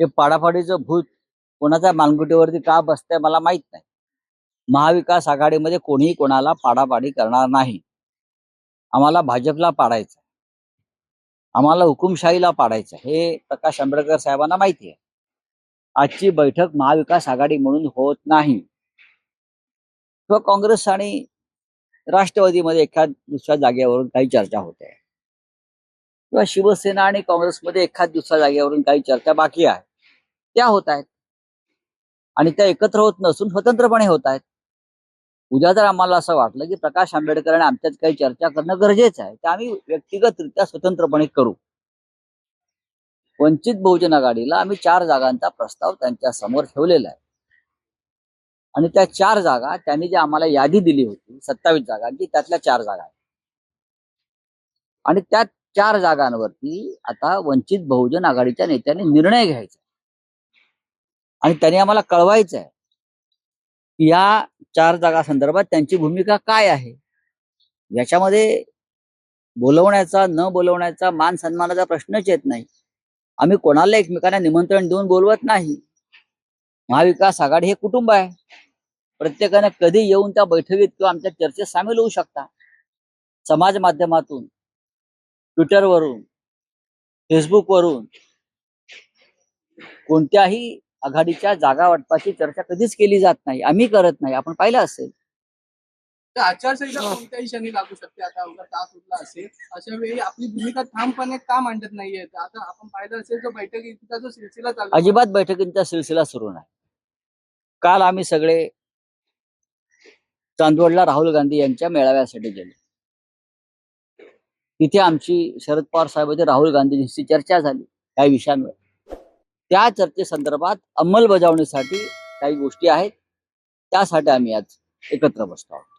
हे पाडापाडीचं भूत कोणाच्या मानगुटीवरती का बसतंय मला माहीत नाही. महाविकास आघाडीमध्ये कोणीही कोणाला पाडापाडी करणार नाही. आम्हाला भाजपला पाडायचं आम्हाला हुकुमशाहीला पाडायचं हे प्रकाश आंबेडकर साहेबांना माहिती आहे आजची बैठक महाविकास आघाडी म्हणून होत नाही. किंवा काँग्रेस आणि राष्ट्रवादीमध्ये एखाद दुसऱ्या जागेवरून काही चर्चा होते. किंवा शिवसेना आणि काँग्रेसमध्ये एखाद दुसऱ्या जागेवरून काही चर्चा बाकी आहे. त्या होत आहेत. आणि त्या एकत्र होत नसून स्वतंत्रपणे होत आहेत. उद्या जर आम्हाला असं वाटलं की प्रकाश आंबेडकर आणि आमच्यात काही चर्चा करणं गरजेचं आहे तर आम्ही व्यक्तिगतरित्या स्वतंत्रपणे करू. वंचित बहुजन आघाडीला आम्ही चार जागांचा प्रस्ताव त्यांच्यासमोर ठेवलेला आहे. आणि त्या चार जागा त्यांनी जी आम्हाला यादी दिली होती सत्तावीस जागांची त्यातल्या चार जागा आहेत. आणि त्या चार जागांवरती आता वंचित बहुजन आघाडीच्या नेत्यांनी निर्णय घ्यायचा आणि त्यांनी आम्हाला कळवायचं आहे की या चार जागा संदर्भात त्यांची भूमिका काय आहे. याच्यामध्ये बोलवण्याचा न बोलवण्याचा मान सन्मानाचा प्रश्नच येत नाही. आम्ही कोणाला एकमेकांना निमंत्रण देऊन बोलवत नाही. महाविकास आघाडी हे कुटुंब आहे. प्रत्येकाने कधी येऊन त्या बैठकीत किंवा आमच्या चर्चेत सामील होऊ शकता. समाज माध्यमातून ट्विटरवरून फेसबुकवरून कोणत्याही आघाडीच्या जागा वाटपाची चर्चा कधीच केली जात नाही. आम्ही करत नाही. आपण पाहिलं असेल. तर आचारसंहिता कोणत्याही क्षणी लागू शकते. आता अवघा तास उरला असेल. अशा वेळी आपली भूमिका ठामपणे का मांडत नाहीये? तर आता आपण पाहिलं असेल जो बैठकीचा जो सिलसिला चालू आहे, अजिबात बैठकींचा सिलसिला सुरू नाही. काल आम्ही सगळे चांदवडला राहुल गांधी यांच्या मेळाव्यासाठी गेलो. तिथे आमची शरद पवार साहेबांची राहुल गांधींशी चर्चा झाली. काही विषयांवर. त्या चर्चेसंदर्भात अंमलबजावणीसाठी काही गोष्टी आहेत. त्यासाठी आम्ही आज एकत्र बसतो आहोत.